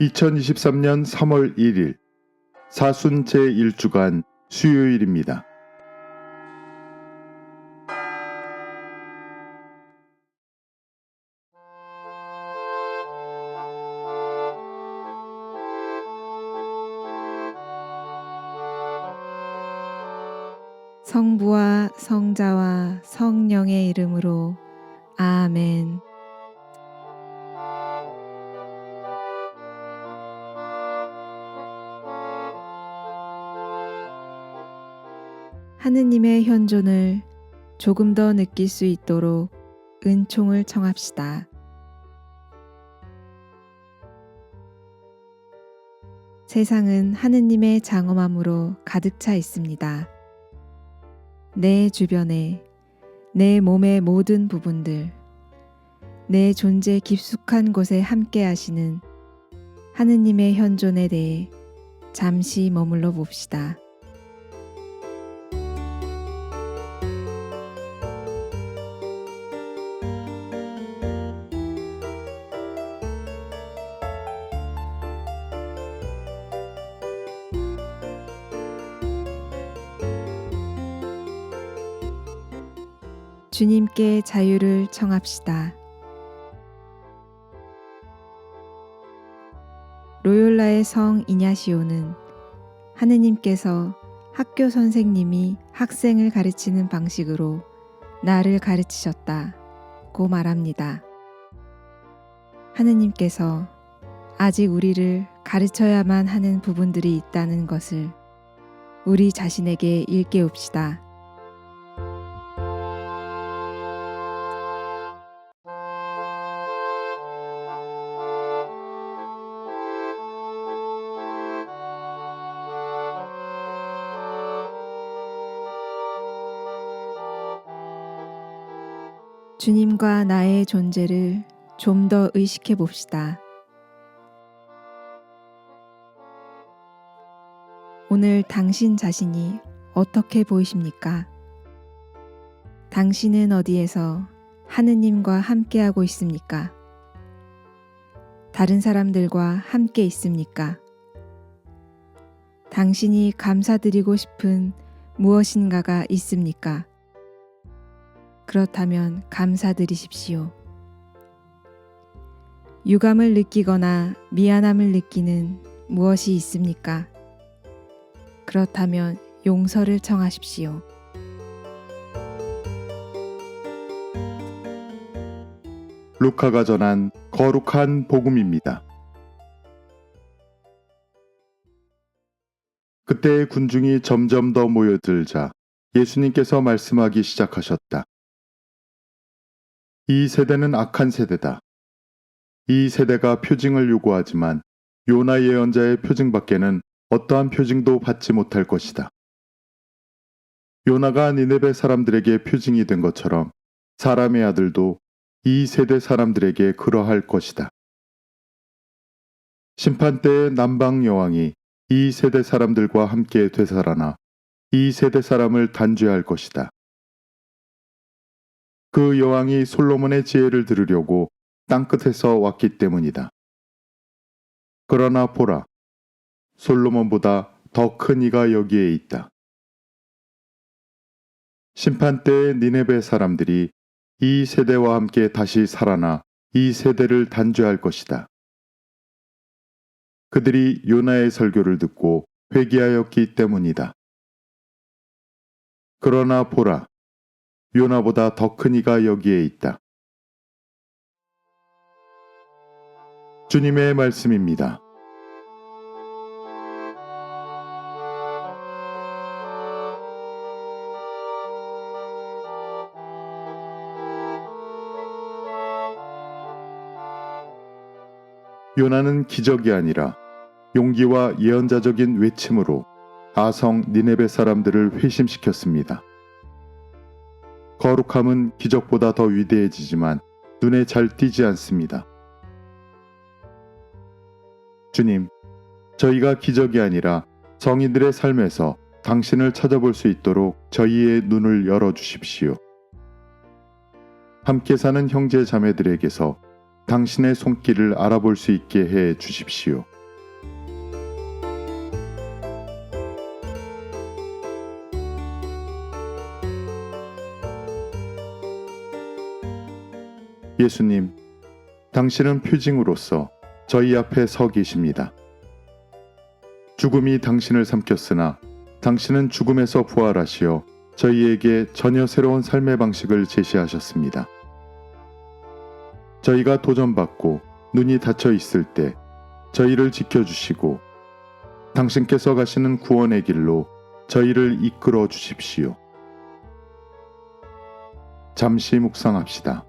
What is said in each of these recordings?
2023년 3월 1일 사순 제1주간 수요일입니다. 성부와 성자와 성령의 이름으로 아멘. 하느님의 현존을 조금 더 느낄 수 있도록 은총을 청합시다. 세상은 하느님의 장엄함으로 가득 차 있습니다. 내 주변에 내 몸의 모든 부분들, 내 존재 깊숙한 곳에 함께 하시는 하느님의 현존에 대해 잠시 머물러 봅시다. 주님께 자유를 청합시다. 로욜라의 성 이냐시오는 하느님께서 학교 선생님이 학생을 가르치는 방식으로 나를 가르치셨다고 말합니다. 하느님께서 아직 우리를 가르쳐야만 하는 부분들이 있다는 것을 우리 자신에게 일깨웁시다. 주님과 나의 존재를 좀 더 의식해 봅시다. 오늘 당신 자신이 어떻게 보이십니까? 당신은 어디에서 하느님과 함께하고 있습니까? 다른 사람들과 함께 있습니까? 당신이 감사드리고 싶은 무엇인가가 있습니까? 그렇다면 감사드리십시오. 유감을 느끼거나 미안함을 느끼는 무엇이 있습니까? 그렇다면 용서를 청하십시오. 루카가 전한 거룩한 복음입니다. 그때 군중이 점점 더 모여들자 예수님께서 말씀하기 시작하셨다. 이 세대는 악한 세대다. 이 세대가 표징을 요구하지만 요나 예언자의 표징밖에는 어떠한 표징도 받지 못할 것이다. 요나가 니네베 사람들에게 표징이 된 것처럼 사람의 아들도 이 세대 사람들에게 그러할 것이다. 심판 때의 남방 여왕이 이 세대 사람들과 함께 되살아나 이 세대 사람을 단죄할 것이다. 그 여왕이 솔로몬의 지혜를 들으려고 땅끝에서 왔기 때문이다. 그러나 보라, 솔로몬보다 더 큰 이가 여기에 있다. 심판 때의 니네베 사람들이 이 세대와 함께 다시 살아나 이 세대를 단죄할 것이다. 그들이 요나의 설교를 듣고 회개하였기 때문이다. 그러나 보라, 요나보다 더 큰 이가 여기에 있다. 주님의 말씀입니다. 요나는 기적이 아니라 용기와 예언자적인 외침으로 아성 니네베 사람들을 회심시켰습니다. 거룩함은 기적보다 더 위대해지지만 눈에 잘 띄지 않습니다. 주님, 저희가 기적이 아니라 성인들의 삶에서 당신을 찾아볼 수 있도록 저희의 눈을 열어 주십시오. 함께 사는 형제 자매들에게서 당신의 손길을 알아볼 수 있게 해 주십시오. 예수님, 당신은 표징으로서 저희 앞에 서 계십니다. 죽음이 당신을 삼켰으나 당신은 죽음에서 부활하시어 저희에게 전혀 새로운 삶의 방식을 제시하셨습니다. 저희가 도전받고 눈이 닫혀 있을 때 저희를 지켜주시고 당신께서 가시는 구원의 길로 저희를 이끌어 주십시오. 잠시 묵상합시다.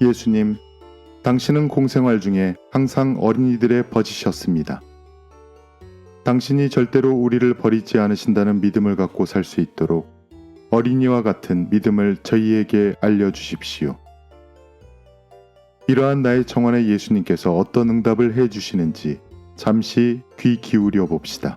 예수님, 당신은 공생활 중에 항상 어린이들의 버지셨습니다. 당신이 절대로 우리를 버리지 않으신다는 믿음을 갖고 살 수 있도록 어린이와 같은 믿음을 저희에게 알려주십시오. 이러한 나의 청원에 예수님께서 어떤 응답을 해 주시는지 잠시 귀 기울여 봅시다.